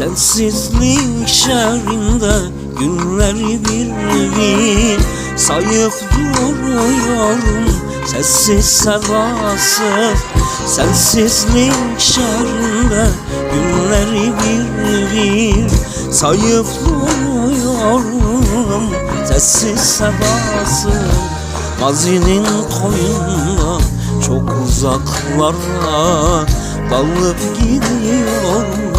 Sessizlik şehrinde günleri bir bir Sayıp duruyorum. Sessiz sedasız Sensizlik şehrinde günleri bir bir Sayıp duruyorum. Sessiz sedasız Mazinin koyunda çok uzaklara Dalıp gidiyorum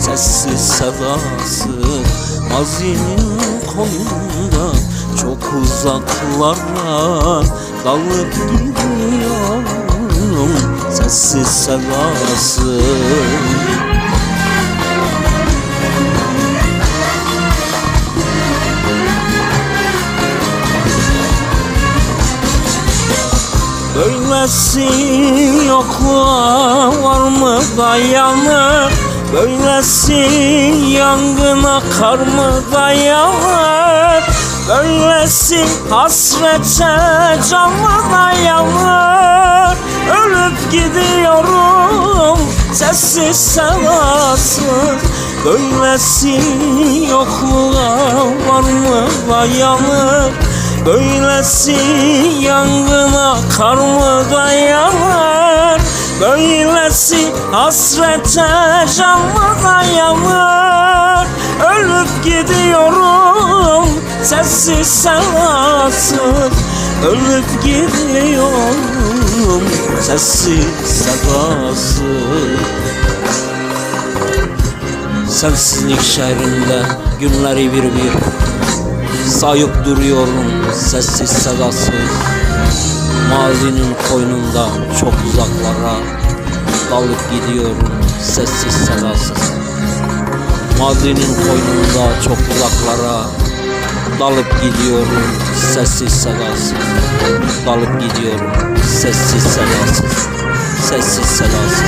sessiz sedasız Mazinin koyunda çok uzaklara Dalıp gidiyorum sessiz sedasız. Böylesi yokluğa var mı dayanır Böylesi yangına kar mı dayanır Böylesi hasrete can mı Ölüp gidiyorum sessiz sedasız Böylesi yokluğa var mı dayanır Böylesi yangına kar mı dayanır Böylesi hasrete can mı dayanır. Ölüp gidiyorum sessiz sedasız Ölüp gidiyorum sessiz sedasız Sensizlik şehrinde günleri bir bir Sayıp duruyorum sessiz sedasız Mazinin koynunda çok uzaklara Dalıp gidiyorum sessiz sedasız. Mazinin koynunda çok uzaklara Dalıp gidiyorum sessiz sedasız. Dalıp gidiyorum sessiz sedasız Sessiz sedasız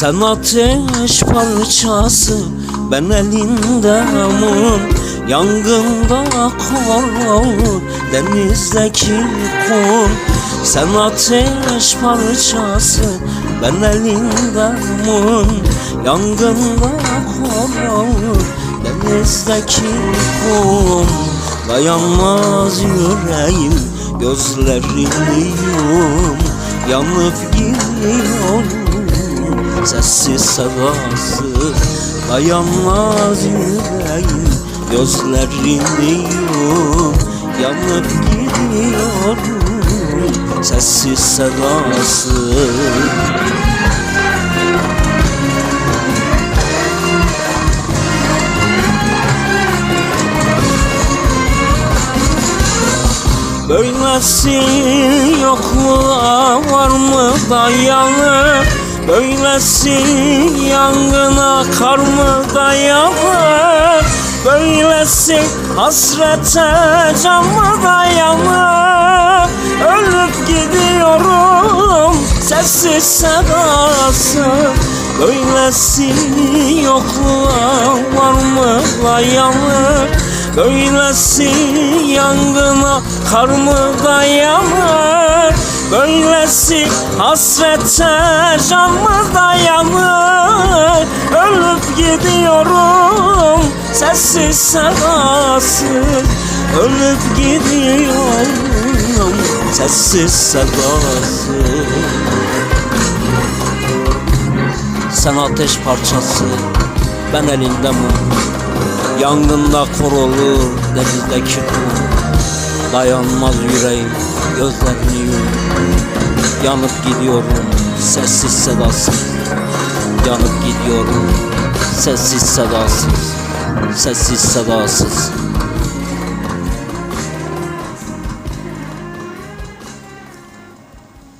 Sen ateş parçası ben elinde mum Yangında kor denizdeki kum. Sen ateş parçası ben elinde mum Yangında kor denizdeki kum. Dayanmaz yüreğim gözlerini yum. Yanıp gidiyorum Sessiz sedasız Dayanmaz yüreğim Gözlerini yum Yanıp gidiyorum Sessiz sedasız Böylesi yokluğa var mı dayanır Böylesi yangına kar mı dayanır Böylesi hasrete can mı dayanır Ölüp gidiyorum sessiz sedasız Böylesi yokluğa var mı dayanır Böylesi yangına kar mı dayanır Böylesi hasrete can mı dayanır Ölüp gidiyorum sessiz sedasız Ölüp gidiyorum sessiz sedasız Sen ateş parçası ben elinde mum. Yangında kor olur denizdeki kum Dayanmaz yüreğim gözlerini yum. Yanıp gidiyorum sessiz sedasız. Yanıp gidiyorum sessiz sedasız. Sessiz sedasız